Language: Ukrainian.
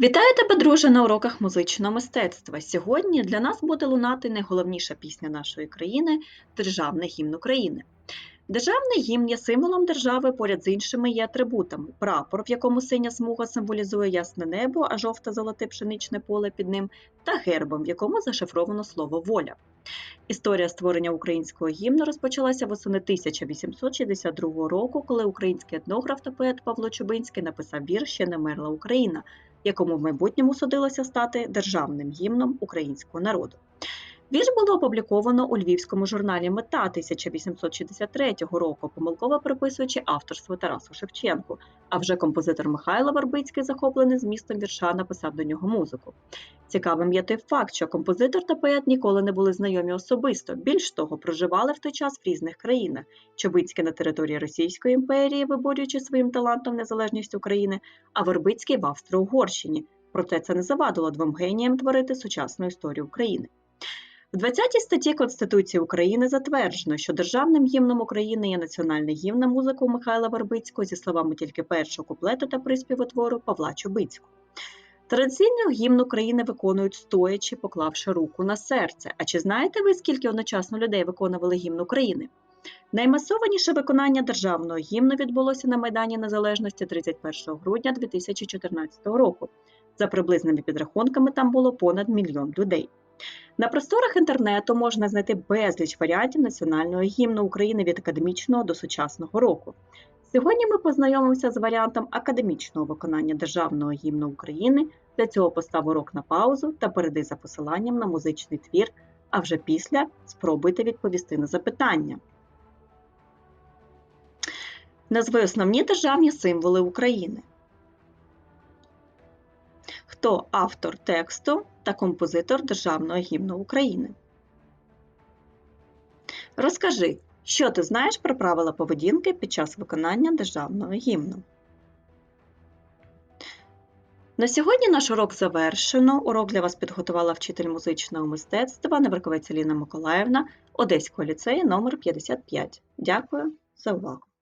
Вітаю тебе, друже, на уроках музичного мистецтва. Сьогодні для нас буде лунати найголовніша пісня нашої країни Державний гімн України. Державний гімн є символом держави поряд з іншими її атрибутами. Прапор, в якому синя смуга символізує ясне небо, а жовте золоте пшеничне поле під ним, та гербом, в якому зашифровано слово воля. Історія створення українського гімну розпочалася восени 1862 року, коли український етнограф та поет Павло Чубинський написав вірш «Ще не мерла Україна, якому в майбутньому судилося стати державним гімном українського народу. Вірш було опубліковано у львівському журналі Мета 1863 року, помилково приписуючи авторство Тарасу Шевченку. А вже композитор Михайло Вербицький, захоплений змістом вірша, написав до нього музику. Цікавим є той факт, що композитор та поет ніколи не були знайомі особисто. Більш того, проживали в той час в різних країнах. Чобицький на території Російської імперії, виборюючи своїм талантом незалежність України, а Вербицький в Австро-Угорщині. Проте це не завадило двом геніям творити сучасну історію України. В 20 статті Конституції України затверджено, що державним гімном України є національний гімн на музику Михайла Вербицького зі словами тільки першого куплету та приспіву твору Павла Чубицького. Традиційно гімн України виконують стоячи, поклавши руку на серце. А чи знаєте ви, скільки одночасно людей виконували гімн України? Наймасованіше виконання державного гімну відбулося на Майдані Незалежності 31 грудня 2014 року. За приблизними підрахунками, там було понад мільйон людей. На просторах інтернету можна знайти безліч варіантів національного гімну України від академічного до сучасного року. Сьогодні ми познайомимося з варіантом академічного виконання державного гімну України. Для цього постав урок на паузу та перейди за посиланням на музичний твір, а вже після спробуйте відповісти на запитання. Назви основні державні символи України. Хто автор тексту та композитор Державного гімну України? Розкажи, що ти знаєш про правила поведінки під час виконання державного гімну? На сьогодні наш урок завершено. Урок для вас підготувала вчитель музичного мистецтва Невриковець Еліна Миколаївна Одеського ліцею номер 55. Дякую за увагу!